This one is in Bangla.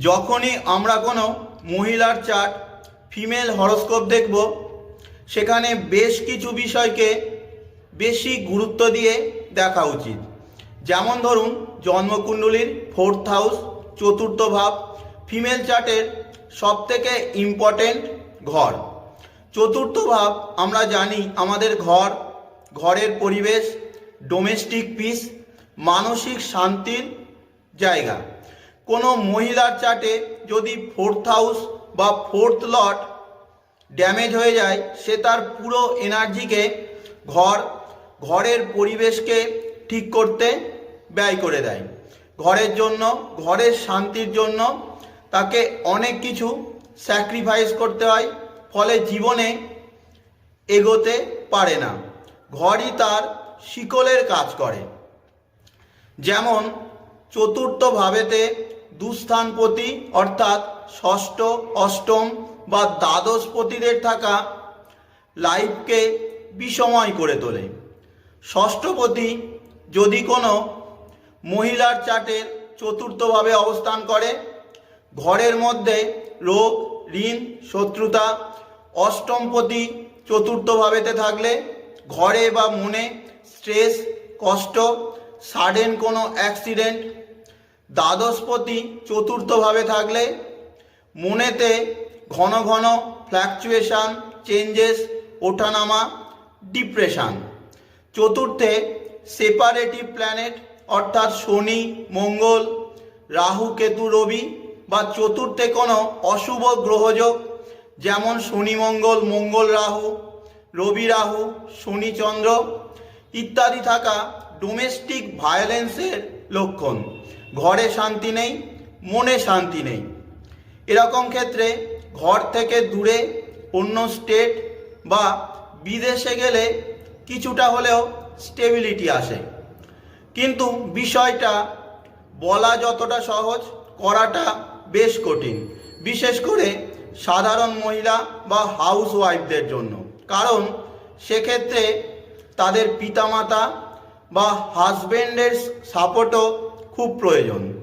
যখনই আমরা কোনো মহিলার চার্ট ফিমেল হরস্কোপ দেখব, সেখানে বেশ কিছু বিষয়কে বেশি গুরুত্ব দিয়ে দেখা উচিত। যেমন ধরুন, জন্মকুণ্ডলীর ফোর্থ হাউস চতুর্থ ভাব ফিমেল চার্টের সবথেকে ইম্পর্টেন্ট ঘর। চতুর্থ ভাব, আমরা জানি আমাদের ঘর, ঘরের পরিবেশ ডোমেস্টিক পিস মানসিক শান্তির জায়গা। কোনো মহিলার চার্টে যদি ফোর্থ হাউস বা ফোর্থ লট ড্যামেজ হয়ে যায়, সে তার পুরো এনার্জিকে ঘর, ঘরের পরিবেশকে ঠিক করতে ব্যয় করে দেয়। ঘরের জন্য, ঘরের শান্তির জন্য তাকে অনেক কিছু স্যাক্রিফাইস করতে হয়, ফলে জীবনে এগোতে পারে না। ঘরই তার শিকলের কাজ করে। যেমন চতুর্থ ভাবেতে দুস্থানপতি, অর্থাৎ ষষ্ঠ, অষ্টম বা দ্বাদশপতিদের থাকা লাইফকে বিষময় করে তোলে। ষষ্ঠপতি যদি কোনো মহিলার চার্টের চতুর্থভাবে অবস্থান করে, ঘরের মধ্যে রোগ, ঋণ, শত্রুতা, অষ্টমপতি চতুর্থভাবেতে থাকলে, ঘরে বা মনে স্ট্রেস, কষ্ট, সাডেন কোনো অ্যাক্সিডেন্ট দ্বাদশপতি চতুর্থভাবে থাকলে মনেতে ঘন ঘন ফ্ল্যাকচুয়েশন চেঞ্জেস ওঠানামা ডিপ্রেশান চতুর্থে সেপারেটিভ প্ল্যানেট অর্থাৎ শনি, মঙ্গল, রাহু, কেতু, রবি বা চতুর্থে কোনো অশুভ গ্রহযোগ, যেমন শনি, মঙ্গল মঙ্গল, রাহু, রবি, রাহু, শনি, চন্দ্র ইত্যাদি থাকা ডোমেস্টিক ভায়োলেন্সের লক্ষণ। ঘরে শান্তি নেই, মনে শান্তি নেই। এরকম ক্ষেত্রে ঘর থেকে দূরে অন্য স্টেট বা বিদেশে গেলে কিছুটা হলেও স্টেবিলিটি আসে। কিন্তু বিষয়টা বলা যতটা সহজ, করাটা বেশ কঠিন। বিশেষ করে সাধারণ মহিলা বা হাউস ওয়াইফদের জন্য। কারণ সেক্ষেত্রে তাদের পিতামাতা বা হাজবেন্ডের সাপোর্টও খুব প্রয়োজন।